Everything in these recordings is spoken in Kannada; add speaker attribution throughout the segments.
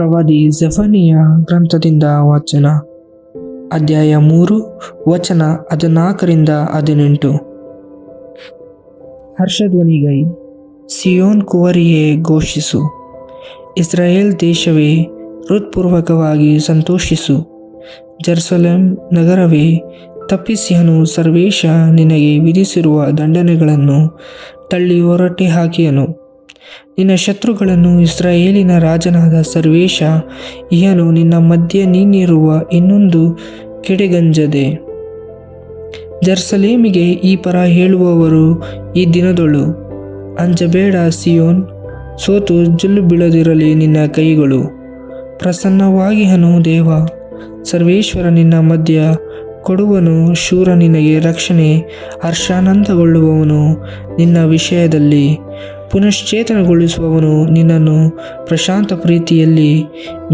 Speaker 1: ಪ್ರವಾದಿ ಜಫನಿಯ ಗ್ರಂಥದಿಂದ ವಾಚನ. ಅಧ್ಯಾಯ ಮೂರು, ವಚನ ಹದಿನಾಲ್ಕರಿಂದ ಹದಿನೆಂಟು. ಹರ್ಷಧ್ವನಿಗೈ, ಸಿಯೋನ್ ಕುವರಿಯೇ ಘೋಷಿಸು. ಇಸ್ರಾಯೇಲ್ ದೇಶವೇ, ಹೃತ್ಪೂರ್ವಕವಾಗಿ ಸಂತೋಷಿಸು. ಜರ್ಸಲಂ ನಗರವೇ ತಪ್ಪಿಸಿಯನು ಸರ್ವೇಶ ನಿನಗೆ ವಿಧಿಸಿರುವ ದಂಡನೆಗಳನ್ನು ತಳ್ಳಿ ಹೊರಟೆ ಹಾಕಿಯನು. ನಿನ್ನ ಶತ್ರುಗಳನ್ನು ಇಸ್ರಾಯೇಲಿನ ರಾಜನಾದ ಸರ್ವೇಶ ಇಯನು ನಿನ್ನ ಮಧ್ಯ ನೀನಿರುವ ಇನ್ನೊಂದು ಕೆಡೆಗಂಜದೆ. ಜರ್ಸಲೇಮಿಗೆ ಈ ಪರ ಹೇಳುವವರು ಈ ದಿನದೊಳು, ಅಂಜಬೇಡ ಸಿಯೋನ್, ಸೋತು ಜುಲ್ಲು ಬೀಳದಿರಲಿ ನಿನ್ನ ಕೈಗಳು. ಪ್ರಸನ್ನವಾಗಿ ಹನು, ದೇವ, ಸರ್ವೇಶ್ವರ ನಿನ್ನ ಮಧ್ಯ ಕೊಡುವನು, ಶೂರ ನಿನಗೆ ರಕ್ಷಣೆ, ಹರ್ಷಾನಂದಗೊಳ್ಳುವವನು ನಿನ್ನ ವಿಷಯದಲ್ಲಿ. ಪುನಶ್ಚೇತನಗೊಳಿಸುವವನು ನಿನ್ನನ್ನು ಪ್ರಶಾಂತ ಪ್ರೀತಿಯಲ್ಲಿ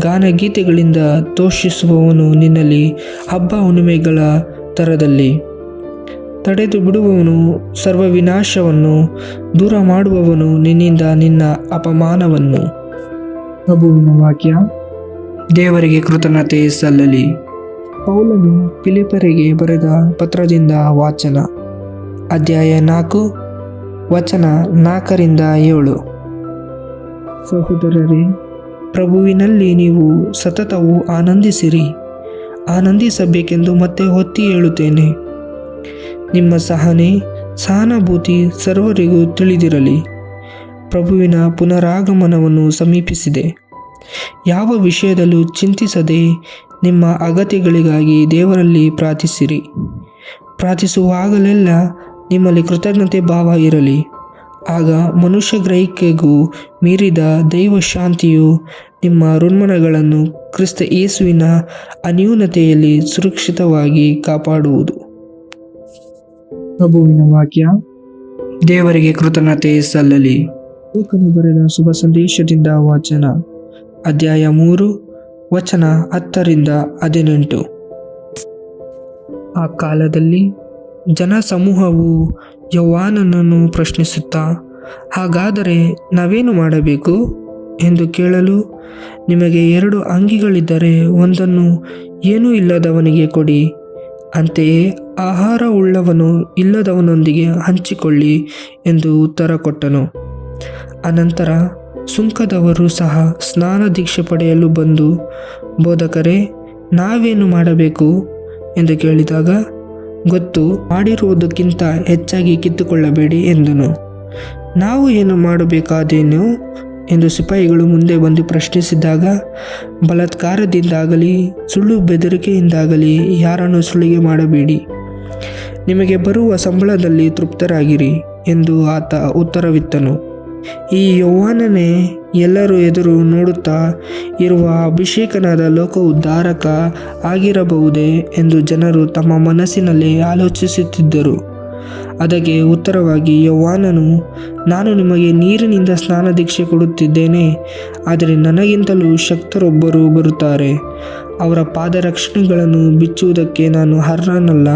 Speaker 1: ಗಾನಗೀತೆಗಳಿಂದ ತೋಷಿಸುವವನು ನಿನ್ನಲ್ಲಿ ಹಬ್ಬ ಹುಣ್ಣಿಮೆಗಳ ತರದಲ್ಲಿ. ತಡೆದು ಬಿಡುವವನು ಸರ್ವವಿನಾಶವನ್ನು, ದೂರ ಮಾಡುವವನು ನಿನ್ನಿಂದ ನಿನ್ನ ಅಪಮಾನವನ್ನು. ಪ್ರಭುವಿನ ವಾಕ್ಯ, ದೇವರಿಗೆ ಕೃತಜ್ಞತೆ ಸಲ್ಲಲಿ. ಪೌಲನು ಪಿಲಿಪರಿಗೆ ಬರೆದ ಪತ್ರದಿಂದ ವಾಚನ. ಅಧ್ಯಾಯ ನಾಲ್ಕು ವಚನ ನಾಲ್ಕರಿಂದ ಏಳು. ಸಹೋದರರೇ ಪ್ರಭುವಿನಲ್ಲಿ ನೀವು ಸತತವು ಆನಂದಿಸಿರಿ. ಆನಂದಿಸಬೇಕೆಂದು ಮತ್ತೆ ಒತ್ತಿ ಹೇಳುತ್ತೇನೆ. ನಿಮ್ಮ ಸಹನೆ ಸಹಾನುಭೂತಿ ಸರ್ವರಿಗೂ ತಿಳಿದಿರಲಿ. ಪ್ರಭುವಿನ ಪುನರಾಗಮನವನ್ನು ಸಮೀಪಿಸಿದೆ. ಯಾವ ವಿಷಯದಲ್ಲೂ ಚಿಂತಿಸದೆ ನಿಮ್ಮ ಅಗತ್ಯಗಳಿಗಾಗಿ ದೇವರಲ್ಲಿ ಪ್ರಾರ್ಥಿಸಿರಿ. ಪ್ರಾರ್ಥಿಸುವಾಗಲೆಲ್ಲ ನಿಮ್ಮಲ್ಲಿ ಕೃತಜ್ಞತೆ ಭಾವ ಇರಲಿ. ಆಗ ಮನುಷ್ಯ ಗ್ರಹಿಕೆಗೂ ಮೀರಿದ ದೈವ ಶಾಂತಿಯು ನಿಮ್ಮ ಋಣ್ಮನಗಳನ್ನು ಕ್ರಿಸ್ತ ಯೇಸುವಿನ ಅನ್ಯೂನತೆಯಲ್ಲಿ ಸುರಕ್ಷಿತವಾಗಿ ಕಾಪಾಡುವುದು. ಪ್ರಭುವಿನ ವಾಕ್ಯ ದೇವರಿಗೆ ಕೃತಜ್ಞತೆ ಸಲ್ಲಲಿ. ಲೋಕನು ಬರೆದ ಶುಭ ಸಂದೇಶದಿಂದ ವಾಚನ ಅಧ್ಯಾಯ ಮೂರು ವಚನ ಹತ್ತರಿಂದ ಹದಿನೆಂಟು. ಆ ಕಾಲದಲ್ಲಿ ಜನಸಮೂಹವು ಯೌವಾನನನ್ನು ಪ್ರಶ್ನಿಸುತ್ತಾ, ಹಾಗಾದರೆ ನಾವೇನು ಮಾಡಬೇಕು? ಎಂದು ಕೇಳಲು ನಿಮಗೆ ಎರಡು ಅಂಗಿಗಳಿದ್ದರೆ ಒಂದನ್ನು ಏನೂ ಇಲ್ಲದವನಿಗೆ ಕೊಡಿ. ಅಂತೆಯೇ ಆಹಾರ ಉಳ್ಳವನು ಇಲ್ಲದವನೊಂದಿಗೆ ಹಂಚಿಕೊಳ್ಳಿ ಎಂದು ಉತ್ತರ ಕೊಟ್ಟನು. ಅನಂತರ ಸುಂಕದವರು ಸಹ ಸ್ನಾನ ದೀಕ್ಷೆ ಪಡೆಯಲು ಬಂದು, ಬೋಧಕರೇ, ನಾವೇನು ಮಾಡಬೇಕು? ಎಂದು ಕೇಳಿದಾಗ ಗೊತ್ತು ಮಾಡಿರುವುದಕ್ಕಿಂತ ಹೆಚ್ಚಾಗಿ ಕಿತ್ತುಕೊಳ್ಳಬೇಡಿ ಎಂದನು. ನಾವು ಏನು ಮಾಡಬೇಕಾದೇನು ಎಂದು ಸಿಪಾಯಿಗಳು ಮುಂದೆ ಬಂದು ಪ್ರಶ್ನಿಸಿದಾಗ, ಬಲಾತ್ಕಾರದಿಂದಾಗಲಿ, ಸುಳ್ಳು ಬೆದರಿಕೆಯಿಂದಾಗಲಿ ಯಾರನ್ನು ಸುಳಿಗೆ ಮಾಡಬೇಡಿ. ನಿಮಗೆ ಬರುವ ಸಂಬಳದಲ್ಲಿ ತೃಪ್ತರಾಗಿರಿ ಎಂದು ಆತ ಉತ್ತರವಿತ್ತನು. ಈ ಯೌವನನೇ ಎಲ್ಲರೂ ಎದುರು ನೋಡುತ್ತಾ ಇರುವ ಅಭಿಷೇಕನಾದ ಲೋಕ ಉದ್ಧಾರಕ ಆಗಿರಬಹುದೇ ಎಂದು ಜನರು ತಮ್ಮ ಮನಸ್ಸಿನಲ್ಲಿ ಆಲೋಚಿಸುತ್ತಿದ್ದರು. ಅದಕ್ಕೆ ಉತ್ತರವಾಗಿ ಯೌವಾನನು ನಾನು ನಿಮಗೆ ನೀರಿನಿಂದ ಸ್ನಾನ ದೀಕ್ಷೆ ಕೊಡುತ್ತಿದ್ದೇನೆ, ಆದರೆ ನನಗಿಂತಲೂ ಶಕ್ತರೊಬ್ಬರು ಬರುತ್ತಾರೆ. ಅವರ ಪಾದರಕ್ಷಣೆಗಳನ್ನು ಬಿಚ್ಚುವುದಕ್ಕೆ ನಾನು ಅರ್ಹನಲ್ಲ.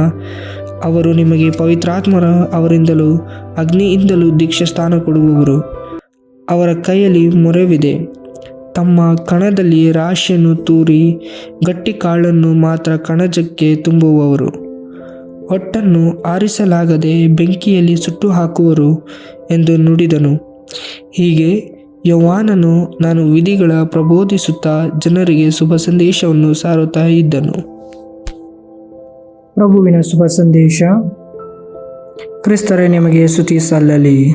Speaker 1: ಅವರು ನಿಮಗೆ ಪವಿತ್ರಾತ್ಮರ ಅವರಿಂದಲೂ ಅಗ್ನಿಯಿಂದಲೂ ದೀಕ್ಷೆ ಸ್ಥಾನ ಕೊಡುವವರು. ಅವರ ಕೈಯಲ್ಲಿ ಮೊರೆವಿದೆ. ತಮ್ಮ ಕಣದಲ್ಲಿ ರಾಶಿಯನ್ನು ತೂರಿ ಗಟ್ಟಿ ಕಾಳನ್ನು ಮಾತ್ರ ಕಣಜಕ್ಕೆ ತುಂಬುವವರು. ಹೊಟ್ಟನ್ನು ಆರಿಸಲಾಗದೆ ಬೆಂಕಿಯಲ್ಲಿ ಸುಟ್ಟು ಹಾಕುವರು ಎಂದು ನುಡಿದನು. ಹೀಗೆ ಯೌವಾನನು ನಾನು ವಿಧಿಗಳ ಪ್ರಬೋಧಿಸುತ್ತಾ ಜನರಿಗೆ ಶುಭ ಸಂದೇಶವನ್ನು ಸಾರುತ್ತಾ ಇದ್ದನು. ಪ್ರಭುವಿನ ಶುಭ ಸಂದೇಶ. ಕ್ರಿಸ್ತರೇ, ನಿಮಗೆ ಸ್ತುತಿ ಸಲ್ಲಲಿ.